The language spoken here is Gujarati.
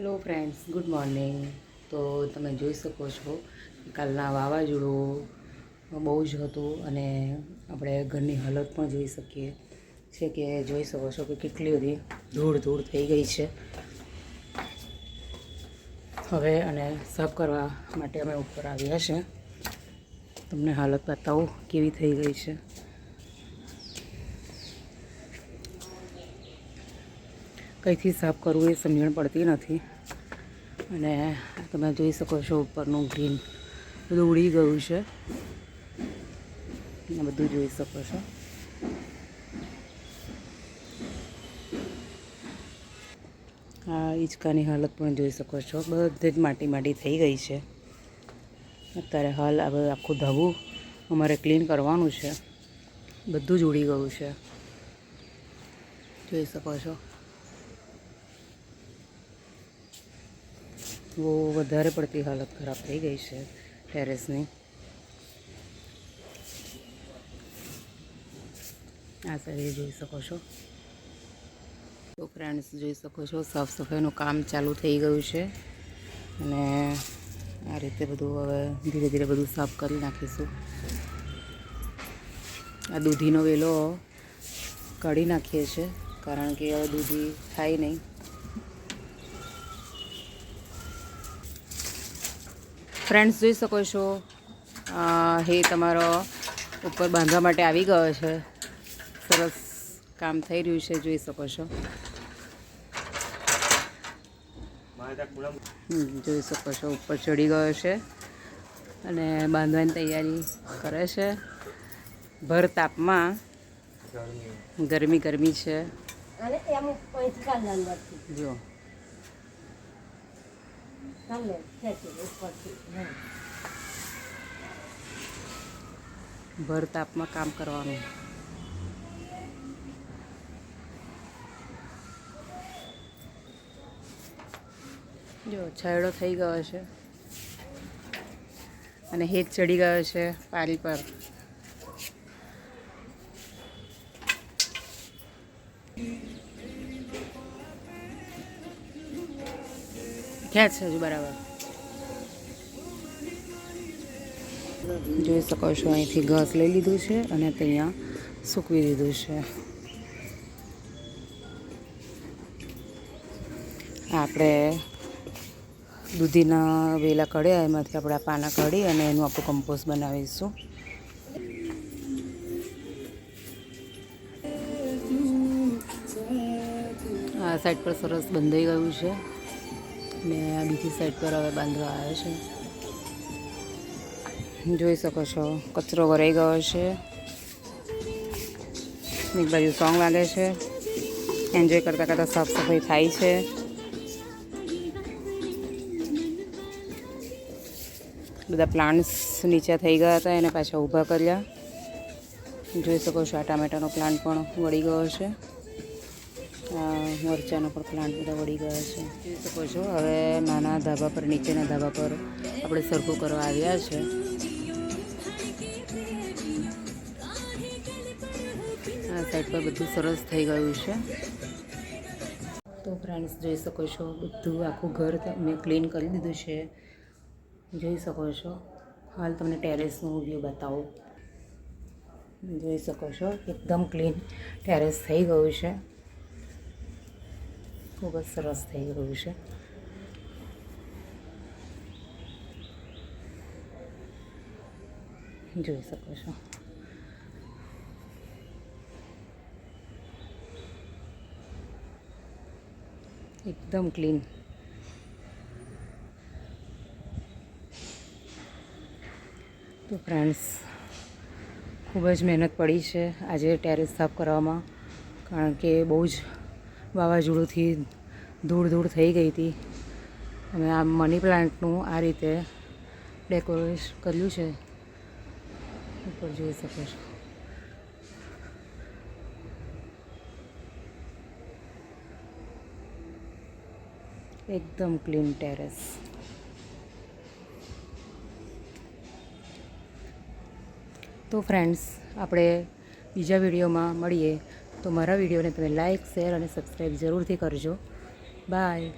હેલો ફ્રેન્ડ્સ ગુડ મોર્નિંગ તો તમે જોઈ શકો છો કાલના વાવાઝોડું બહુ જ હતું અને આપણે ઘરની હાલત પણ જોઈ શકીએ છે કે જોઈ શકો છો કે કેટલી બધી ધૂળ ધૂળ થઈ ગઈ છે. હવે અને સાફ કરવા માટે અમે ઉપર આવ્યા છે. તમને હાલત બતાવું કેવી થઈ ગઈ છે. કંઈથી સાફ કરવું એ સમજણ પડતી નથી. અને તમે જોઈ શકો છો ઉપરનું ગ્રીન બધું ઉડી ગયું છે. બધું જોઈ શકો છો. આ હિંચકાની હાલત પણ જોઈ શકો છો. બધે જ માટી માટી થઈ ગઈ છે. અત્યારે હાલ આ આખું ધવું અમારે ક્લીન કરવાનું છે. બધું જ ઉડી ગયું છે. જોઈ શકો છો. બહુ વધારે પડતી હાલત ખરાબ થઈ ગઈ છે ટેરેસની. આ સાઈડ જોઈ શકો છો. તો ફ્રેન્ડ્સ જોઈ શકો છો, સાફ સફાઈનું કામ ચાલુ થઈ ગયું છે. અને આ રીતે બધું હવે ધીરે ધીરે બધું સાફ કરી નાખીશું. આ દૂધીનો વેલો કાઢી નાખીએ છીએ કારણ કે હવે દૂધી થાય નહીં. ફ્રેન્ડ્સ જોઈ શકો છો. હે તમારો ઉપર બાંધવા માટે આવી ગયો છે. સરસ કામ થઈ રહ્યું છે જોઈ શકો છો. જોઈ શકો છો ઉપર ચડી ગયો છે અને બાંધવાની તૈયારી કરે છે. ભર તાપમાં ગરમી ગરમી છે. જો. કાઢ ખેંચી ઉપરથી. હા. ભર તાપમાં કામ કરવાનું જો, છાયડો થઈ ગયો છે અને હેત ચડી ગયો છે પારી પર ખેંચ હજુ બરાબર? જોઈ શકો છો, અહીંથી ઘાસ લઈ લીધું છે અને ત્યાં સૂકવી દીધું છે. આપણે દૂધીના વેલા કઢ્યા, એમાંથી આપણે આ પાના કાઢી અને એનું આપણું કમ્પોસ્ટ બનાવીશું. આ સાઈડ પર સરસ બંધાઈ ગયું છે. ને આ બીજી સાઈડ પર હવે બાંધવા આવે છે. જોઈ શકો છો, કચરો ભરાઈ ગયો છે. એક બાજુ સોંગ વાગે છે. એન્જોય કરતાં કરતાં સાફ સફાઈ થાય છે. બધા પ્લાન્ટ્સ નીચે થઈ ગયા હતા, એને પાછા ઊભા કર્યા. જોઈ શકો છો, આ ટામેટાનો પ્લાન્ટ પણ વળી ગયો છે. મરચાંનો પણ પ્લાન્ટ બધા વળી ગયા છે. જોઈ શકો છો, હવે નાના ધાબા પર, નીચેના ધાબા પર આપણે સરખું કરવા આવ્યા છે. આ સાઈડ પર બધું સરસ થઈ ગયું છે. તો ફ્રેન્ડ્સ જોઈ શકો છો, બધું આખું ઘર મેં ક્લીન કરી દીધું છે. જોઈ શકો છો, હાલ તમને ટેરેસનો વ્યૂ બતાવું. જોઈ શકો છો, એકદમ ક્લીન ટેરેસ થઈ ગયું છે. ખૂબ જ સરસ થઈ ગયું છે. જોઈ શકો છો. એકદમ ક્લીન. તો ફ્રેન્ડ્સ, ખૂબ જ મહેનત પડી છે આજે ટેરેસ સાફ કરવામાં, કારણ કે બહુ જ વાવાઝોડુંથી ધૂળ ધૂળ થઈ ગઈ હતી. અમે આ મની પ્લાન્ટનું આ રીતે ડેકોરેશ કર્યું છે. ઉપર જોઈ શકો છો. એકદમ ક્લીન ટેરેસ. તો ફ્રેન્ડ્સ, આપણે બીજા વિડીયોમાં મળીએ. તો મારા વિડીયોને તમે લાઇક શેર અને સબસ્ક્રાઈબ જરૂરથી કરજો. Bye.